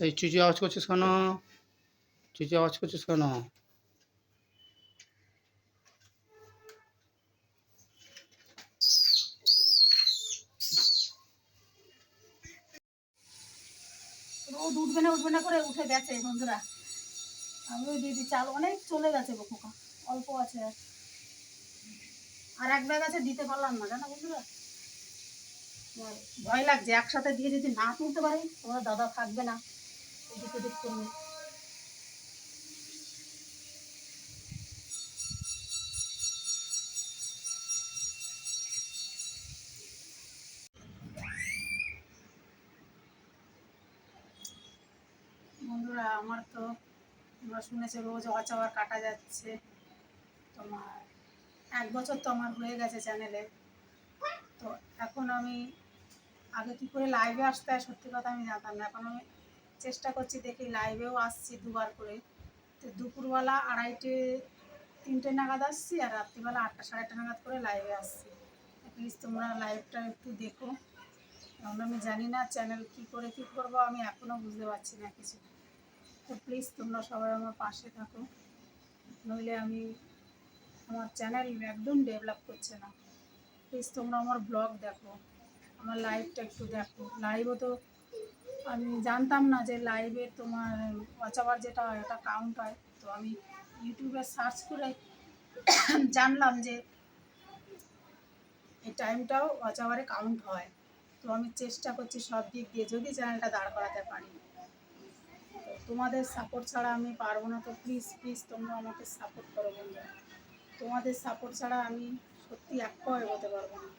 এই চুচি আওয়াজ করছিস কেন? চুচি আওয়াজ করছিস কেন? রোদ উঠবে না উঠবে না করে উঠে গেছে বন্ধুরা। অনেক চলে গেছে অল্প আছে। আর এক ব্যাগ আছে, দিতে পারলাম না, জানো ভয় লাগছে, একসাথে দিয়ে যদি না তুলতে পারি, তোমার দাদা থাকবে না। এদিক ওদিক করবে বন্ধুরা, আমার তো তোমরা শুনেছো রোজ অচাওয়ার কাটা যাচ্ছে। তোমার এক বছর তো আমার হয়ে গেছে চ্যানেলে তো এখন আমি আগে কী করে লাইভে আসতে সত্যি কথা আমি জানতাম না। এখন আমি চেষ্টা করছি, দেখি লাইভেও আসছি দুবার করে। তো দুপুরবেলা আড়াইটে, তিনটে নাগাদ আসছি আর রাত্রিবেলা আটটা, সাড়ে আটটা নাগাদ করে লাইভে আসছি। প্লিজ তোমরা লাইভটা একটু দেখো। কারণ আমি জানি না চ্যানেল কী করে কী করব, আমি এখনও বুঝতে পারছি না কিছু। তো প্লিজ তোমরা সবাই আমার পাশে থাকো। নইলে আমি আমার চ্যানেল একদম ডেভেলপ করছে না। প্লিজ তোমরা আমার ব্লগ দেখো। আমার লাইভটা একটু দেখো। লাইভও তো আমি জানতাম না যে লাইভে তোমার ওয়াচাবার যেটা হয়, ওটা কাউন্ট হয়। তো আমি ইউটিউবে সার্চ করে জানলাম যে এই টাইমটাও ওয়াচাবারে কাউন্ট হয়। তো আমি চেষ্টা করছি সব দিক দিয়ে, যদি চ্যানেলটা দাঁড় করাতে পারি। তোমাদের সাপোর্ট ছাড়া আমি পারব না। তো প্লিজ প্লিজ তোমরা আমাকে সাপোর্ট করো বন্ধুরা। তোমাদের সাপোর্ট ছাড়া আমি সত্যি এক পাও এগোতে পারব না।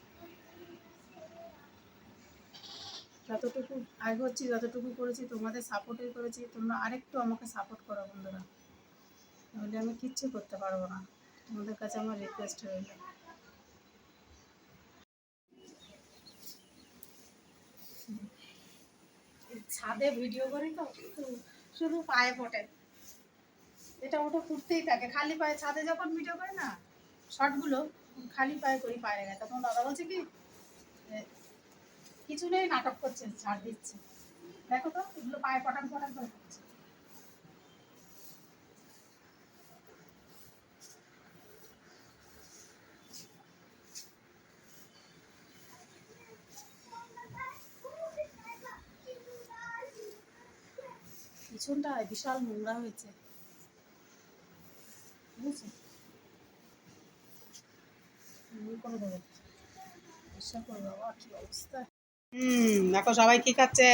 যতটুকু এগোচ্ছি যতটুকু করেছি, তোমাদের সাপোর্টই করেছি, তোমরা আরেকটু আমাকে সাপোর্ট করো বন্ধুরা। নাহলে আমি কিচ্ছু করতে পারব না। তোমাদের কাছে আমার রিকোয়েস্ট রইল। ছাদে ভিডিও করি তো শুধু পায়ে ফোটে এটা ওটা ফুটতেই থাকে। খালি পায়ে, ছাদে যখন ভিডিও করে না শর্টগুলো খালি পায়ে করি, পায়ে গেছে তখন দাদা বলছে কি কিছু নেই নাটক করছে, ছাড় দিচ্ছে। দেখো তো, এগুলো পায়ে পটান পটান করে করছে। পিছনটা বিশাল নোংরা হয়েছে। বুঝেছ? করে বিশ্বাস করে বাবা, কি অবস্থা। হুম, দেখো সবাই কি খাচ্ছে?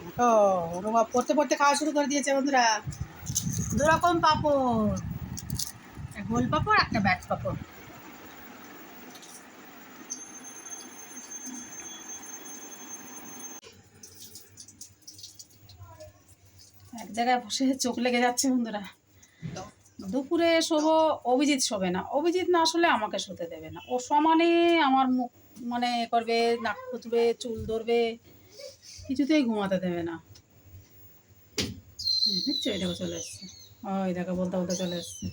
দেখো ওরা পড়তে পড়তে খাওয়া শুরু করে দিয়েছে বন্ধুরা। দু রকম পাপড় গোল পাপড়, একটা ব্যাট পাপড়। এক জায়গায় বসে চোখ লেগে যাচ্ছে বন্ধুরা। দুপুরে শোবো, অভিজিৎ শোবে না। অভিজিৎ না আসলে আমাকে শুতে দেবে না। ও সমানে আমার মুখ মানে করবে, নাক খুঁজবে চুল ধরবে, কিছুতেই ঘুমাতে দেবে না। দেখছ দেখো চলে এসছে। ওই দেখো, বলতে বলতে চলে এসছে।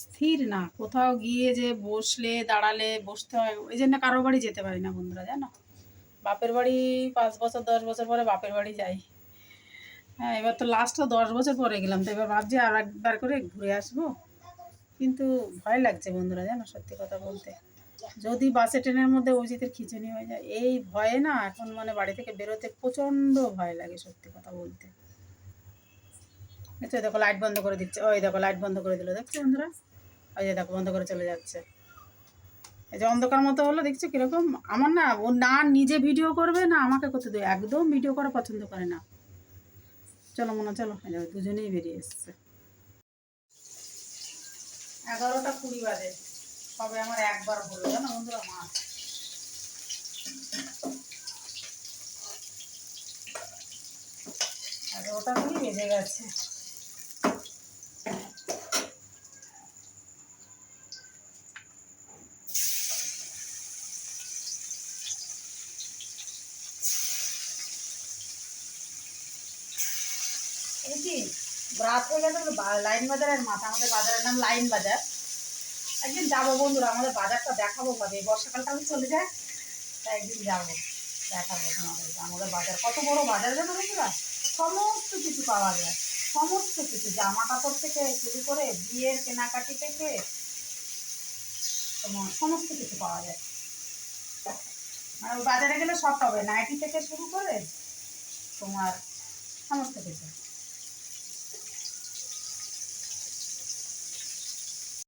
স্থির না, কোথাও গিয়ে যে বসলে, দাঁড়ালে বসতে হয় ওই জন্য কারোর বাড়ি যেতে পারি না বন্ধুরা, জানো? বাপের বাড়ি পাঁচ বছর, দশ বছর পরে বাপের বাড়ি যাই। হ্যাঁ এবার তো লাস্টও দশ বছর পরে গেলাম, তো এবার ভাবছি আর একবার করে ঘুরে আসব। কিন্তু ভয় লাগছে বন্ধুরা, জানো সত্যি কথা বলতে। যদি বাসে, ট্রেনের মধ্যে অজিতের খিচুনি হয়ে যায়, এই ভয়ে না এখন মানে বাড়ি থেকে বেরোতে প্রচণ্ড ভয় লাগে সত্যি কথা বলতে। দেখছ দেখো লাইট বন্ধ করে দিচ্ছে। ওই দেখো লাইট বন্ধ করে দিল, দেখছ বন্ধুরা? ওই যে দেখো, বন্ধ করে চলে যাচ্ছে। এই যে অন্ধকার মতো হলো, দেখছ কীরকম? আমার না, ও না নিজে ভিডিও করবে না আমাকে করতে দেবে। একদম ভিডিও করা পছন্দ করে না। চলো মনে, চলো। দুজনেই বেরিয়ে এসছে। এগারোটা কুড়ি বাজে। সবে আমার একবার হলো, জানো বন্ধুরা? মাছ এগারোটা কুড়ি বেজে গেছে। কি? রাত হয়ে গেছে তো লাইন বাজারের মাথা, আমাদের বাজারের নাম লাইন বাজার। একদিন যাব বন্ধুরা, আমাদের বাজারটা দেখাবো ভাবে বর্ষাকালটা আমি চলে যায় তাই একদিন যাব, দেখাবো তোমাদেরকে আমাদের বাজার, কত বড় বাজার জানো বন্ধুরা? সমস্ত কিছু পাওয়া যায়। সমস্ত কিছু জামা কাপড় থেকে শুরু করে বিয়ের কেনাকাটি থেকে তোমার সমস্ত কিছু পাওয়া যায়। মানে বাজারে গেলে সব পাবে। নাইটি থেকে শুরু করে তোমার সমস্ত কিছু।